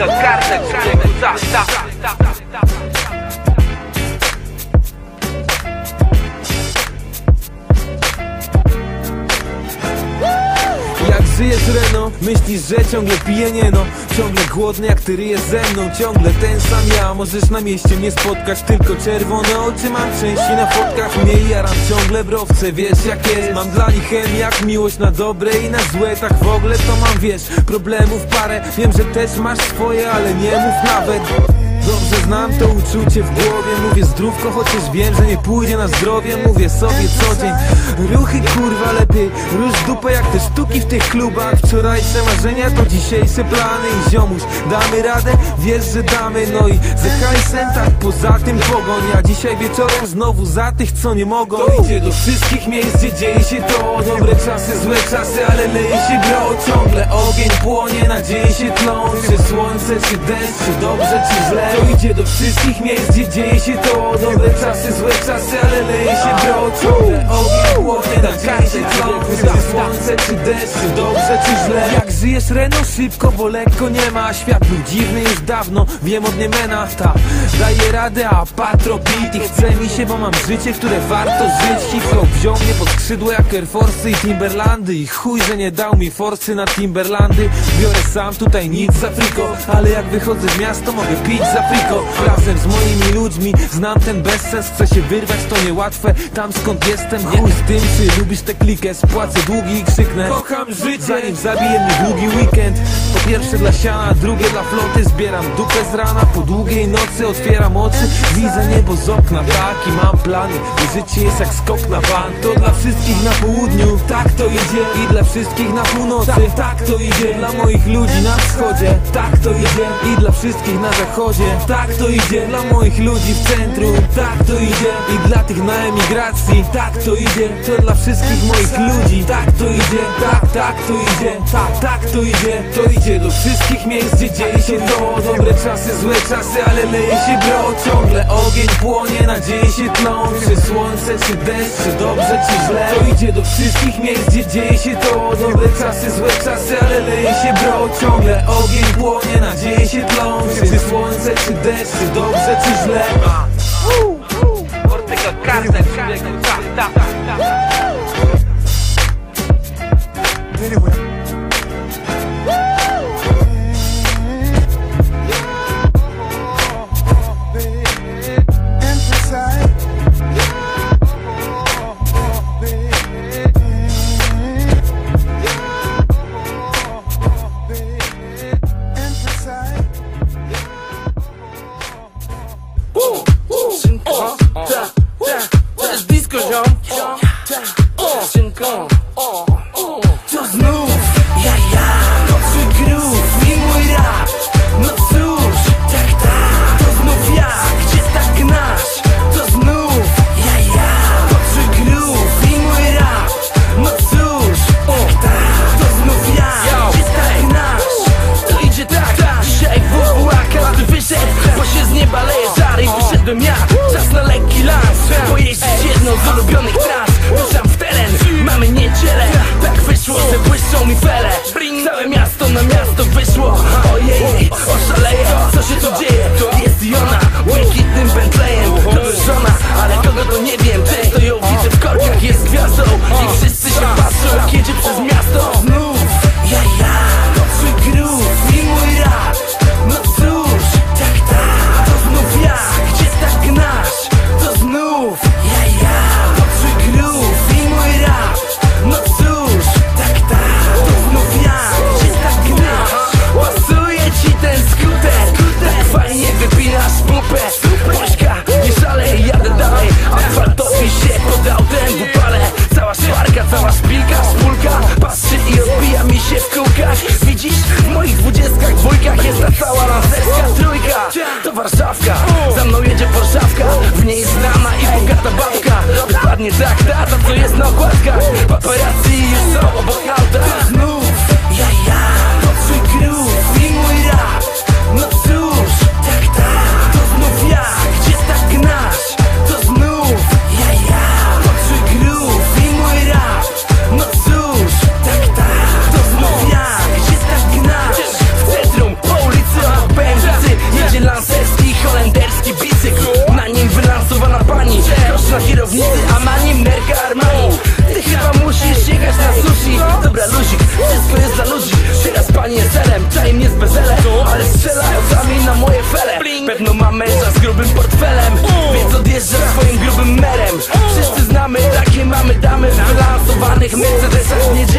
Ortega Kartek, człowieku, ta, myślisz, że ciągle piję? Nie no. Ciągle głodny jak ty ryjesz ze mną. Ciągle ten sam ja, możesz na mieście mnie spotkać Tylko czerwone oczy mam części na fotkach. Mnie jaram ciągle browce, wiesz jak jest. Mam dla nich chemię jak miłość na dobre i na złe. Tak w ogóle to mam, wiesz, problemów parę. Wiem, że też masz swoje, ale nie mów nawet Dobrze znam to uczucie w głowie. Mówię zdrówko, chociaż wiem, że nie pójdzie na zdrowie. Mówię sobie co dzień Ruchy kurwa lepiej Rusz dupę jak te sztuki w tych klubach. Wczorajsze marzenia to dzisiejsze plany. I ziomuś, damy radę? Wiesz, że damy. No i za hajsem tak poza tym pogoń. A dzisiaj wieczorem znowu za tych, co nie mogą. To idzie do wszystkich miejsc, gdzie dzieje się to. Dobre czasy, złe czasy, ale leje się Ciągle ogień płonie, nadzieje się tlą Czy słońce, czy deszcz, czy dobrze, czy źle. To idzie do wszystkich miejsc, gdzie dzieje się to. Dobre czasy, złe czasy, ale leje się gro Ciągle ogień płonie, nadzieje się tlą Czy słońce, czy deszcz, czy dobrze, czy źle żyjesz Reno szybko, bo lekko nie ma. Świat był dziwny już dawno, wiem od niemena Ta daje radę, a patro beat I chce mi się, bo mam życie, które warto żyć. Hip-hop wziął mnie pod skrzydło jak Air Force i Timberlandy. I chuj, że nie dał mi forsy na Timberlandy. Biorę sam tutaj nic za friko Ale jak wychodzę w miasto, mogę pić za friko. Razem z moimi ludźmi, znam ten bezsens. Chcę się wyrwać, to niełatwe Tam skąd jestem, chuj z tym, czy lubisz tę klikę? Spłacę długi i krzyknę. Kocham życie, zanim zabije mnie długi weekend. Po pierwsze dla siana, drugie dla floty. Zbieram dupę z rana, po długiej nocy Otwieram oczy, widzę niebo z okna Taki mam plany, bo życie jest jak skok na bank To dla wszystkich na południu, tak to idzie. I dla wszystkich na północy, tak to idzie. Dla moich ludzi na wschodzie, tak to idzie. I dla wszystkich na zachodzie, tak to idzie. Dla moich ludzi w centrum, tak to idzie. I dla tych na emigracji, tak to idzie. To dla wszystkich moich ludzi, tak to idzie. Tak, tak to idzie, tak, tak to idzie To idzie do wszystkich miejsc, gdzie dzieje się to. Dobre czasy, złe czasy, ale leje się gro. Ciągle ogień płonie, nadzieje się tlą Czy słońce, czy deszcz, czy dobrze, czy źle. To idzie do wszystkich miejsc, gdzie dzieje się to. Dobre czasy, złe czasy, ale leje się bro Ciągle ogień płonie, nadzieje się tlą Czy słońce, czy deszcz, czy dobrze, czy źle. Ortega Kartek, człowieku, ta, ta, ta, ta. Szynko, before. Miasto na miasto wyszło. Ojej, oszaleję, co się tu dzieje? Jest i ona, błękitnym Bentleyem To by żona, ale kogo to nie wiem. Często ją widzę w korkach, jest gwiazdą. I wszyscy się patrzą, jak jedzie przez miasto W niej jest znana i bogata babka Commit to this, I need